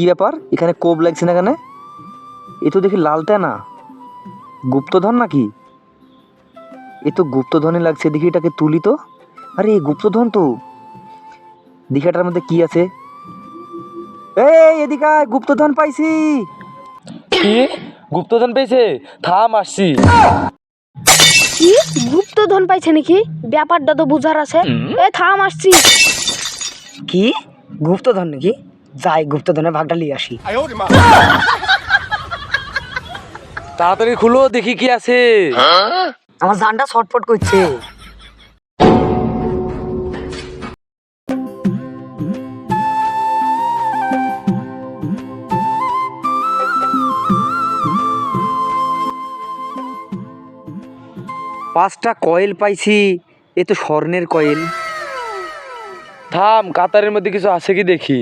কি ব্যাপার? এখানে কোপ লাগছে না কেন এ তো দেখি লালটা না। গুপ্তধন নাকি? এ তো গুপ্তধনে লাগছে দেখি এটাকে তুলি তো। আরে এই গুপ্তধন তো। দেখি এটার মধ্যে কি আছে? এই এদিকে আয়, গুপ্তধন পাইছি। কি? গুপ্তধন পেয়েছে? থাম আসছি। কি? গুপ্তধন পাইছে নাকি? ব্যাপারটা তো বুঝার আছে। এ থাম আসছি। কি? গুপ্তধন নাকি? যাই গুপ্তধনের ভাগটা নিয়ে আসি। তাড়াতাড়ি খুলো দেখি কি আছে। আমার জানটা ছটফট করছে। পাঁচটা কয়েল পাইছি এ তো স্বর্ণের কয়েল। থাম কাতারের মধ্যে কিছু আছে কি দেখি?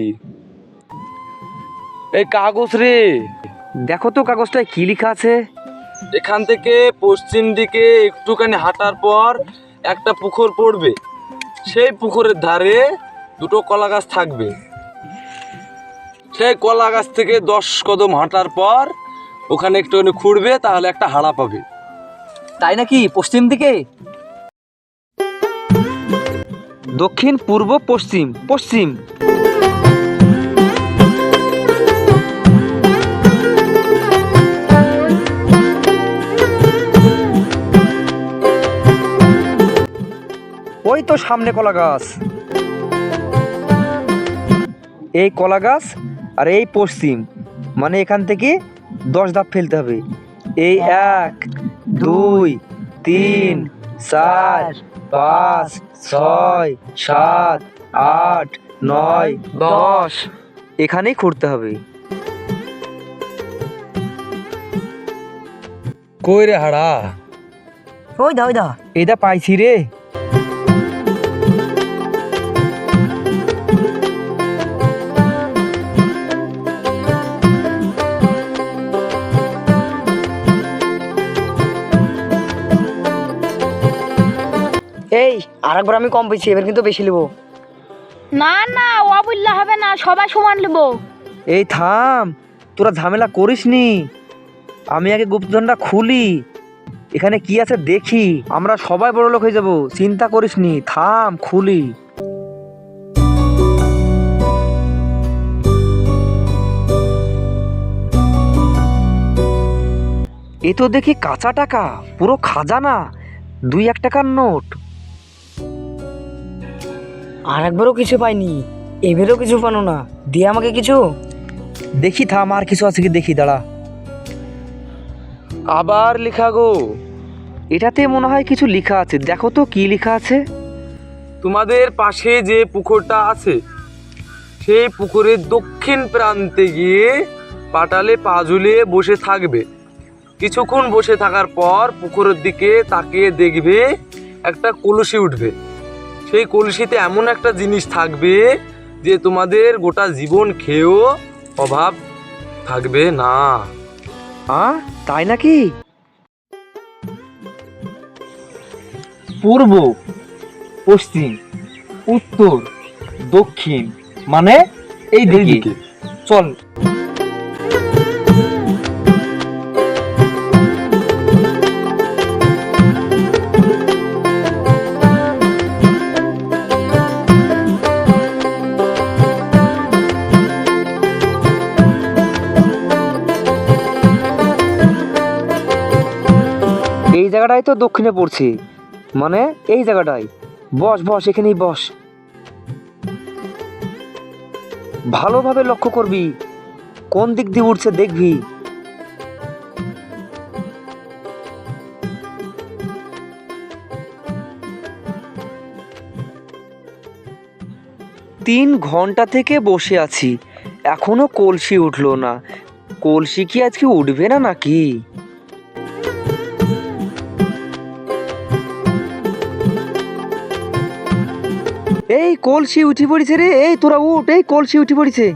এই কাগজ রে। দেখো তো কাগজটায় কি লেখা আছে। এখান থেকে পশ্চিম দিকে একটুখানি হাঁটার পর একটা পুকুর পড়বে। সেই পুকুরের ধারে দুটো কলা গাছ থাকবে। সেই কলা গাছ থেকে দশ কদম হাঁটার পর ওখানে একটুখানি খুঁড়বে তাহলে একটা হাড়া পাবে। তাই নাকি? পশ্চিম দিকে? দক্ষিণ পূর্ব পশ্চিম পশ্চিম। তো সামনে কলা গাছ। এই কলা গাছ আর এই পশ্চিম মানে এখান থেকে দশ ধাপ ফেলতে হবে। এই এক দুই তিন চার পাঁচ ছয় সাত আট নয় দশ। এখানেই খুঁড়তে হবে। কই রে হাড়া? ওই দা ওই দা এটা পাইছি রে। এই আরেকবার আমি কম পেয়েছি এবার কিন্তু বেশি নেব না না ও বললে হবে না সবাই সমান নেব এই থাম তোরা ঝামেলা করিস নি। আমি আগে গুপ্তধনটা খুলি এখানে কি আছে দেখি আমরা সবাই বড় লোক হয়ে যাব চিন্তা করিস নি থাম খুলি। এ তো দেখি কাঁচা টাকা পুরো খাজানা দুই এক টাকার নোট। আর একবারও কিছু পাইনি। এবারও কিছু পানো না। দিয়ে আমাকে কিছু। দেখি থাম আর কিছু আছে কি দেখি দাঁড়া। আবার লেখা গো। এটাতে মনে হয় কিছু লেখা আছে। দেখো তো কি লেখা আছে। তোমাদের পাশে যে পুকুরটা আছে সেই পুকুরের দক্ষিণ প্রান্তে গিয়ে পাটালে পা ঝুলিয়ে বসে থাকবে। কিছুক্ষণ বসে থাকার পর পুকুরের দিকে তাকিয়ে দেখবে একটা কলসি উঠবে। সেই কলসিতে এমন একটা জিনিস থাকবে যে তোমাদের গোটা জীবন খেয়েও অভাব থাকবে না। হ্যাঁ তাই নাকি? পূর্ব পশ্চিম উত্তর দক্ষিণ মানে এই দিকে চল। জায়গাটাই তো দক্ষিণে পড়ছে। মানে এই জায়গাটাই। বস বস, এখানেই বস। ভালোভাবে লক্ষ্য করবি। কোন দিক দিয়ে উঠছে দেখবি। তিন ঘণ্টা থেকে বসে আছি। এখনও কলসি উঠল না। কলসি কি আজকে উঠবে না নাকি? এই কলসি উঠি পড়েছে রে এই তোরা উঠ এই কলসি উঠি পড়েছে।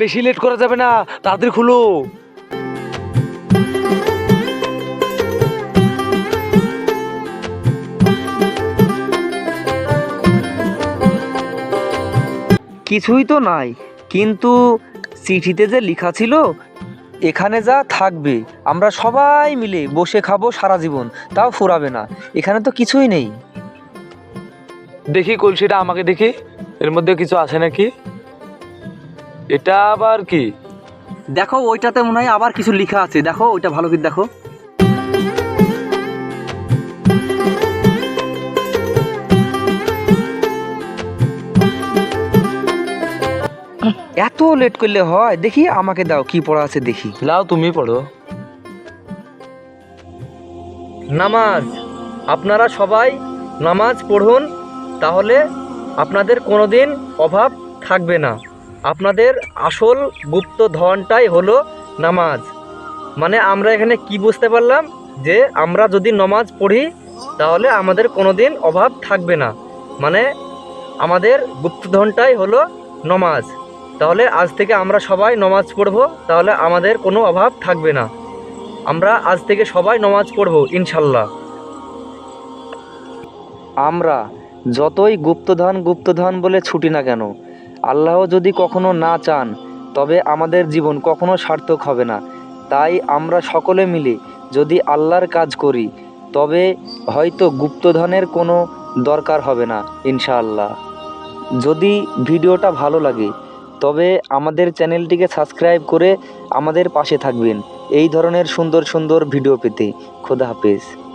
বেশি লেট করা যাবে না তাড়াতাড়ি খুলো। কিছুই তো নাই কিন্তু চিঠিতে যে লেখা ছিল এখানে যা থাকবে আমরা সবাই মিলে বসে খাব সারা জীবন তাও ফুরাবে না এখানে তো কিছুই নেই। দেখি কলসিটা আমাকে দেখি এর মধ্যে কিছু আছে নাকি? এটা আবার কি? দেখো ওইটাতে মনে হয় আবার কিছু লেখা আছে। দেখো ওইটা ভালো করে দেখো। এত লেট করলে হয়? দেখি আমাকে দাও কি পড়া আছে দেখি। লাও তুমি পড়ো। নামাজ। আপনারা সবাই নামাজ পড়ুন তাহলে আপনাদের কোনোদিন অভাব থাকবে না। আপনাদের আসল গুপ্ত ধনটাই হলো নামাজ। মানে আমরা এখানে কি বুঝতে পারলাম? যে আমরা যদি নামাজ পড়ি, তাহলে আমাদের কোনো দিন অভাব থাকবে না। মানে আমাদের গুপ্তধনটাই হলো নমাজ। তাহলে আজ থেকে আমরা সবাই নমাজ পড়ব, তাহলে আমাদের কোনো অভাব থাকবে না। আমরা আজ থেকে সবাই নমাজ পড়ব, ইনশাল্লাহ। আমরা যতই গুপ্তধন গুপ্তধন বলে ছুটি না কেন আল্লাহ যদি কখনো না চান, তবে আমাদের জীবন কখনো সার্থক হবে না। তাই আমরা সকলে মিলে যদি আল্লাহর কাজ করি, তবে হয়তো গুপ্তধনের কোনো দরকার হবে না, ইনশাআল্লাহ। যদি ভিডিওটা ভালো লাগে, তবে আমাদের চ্যানেলটিকে সাবস্ক্রাইব করে আমাদের পাশে থাকবেন। এই ধরনের সুন্দর সুন্দর ভিডিও পেতে। খোদা হাফেজ।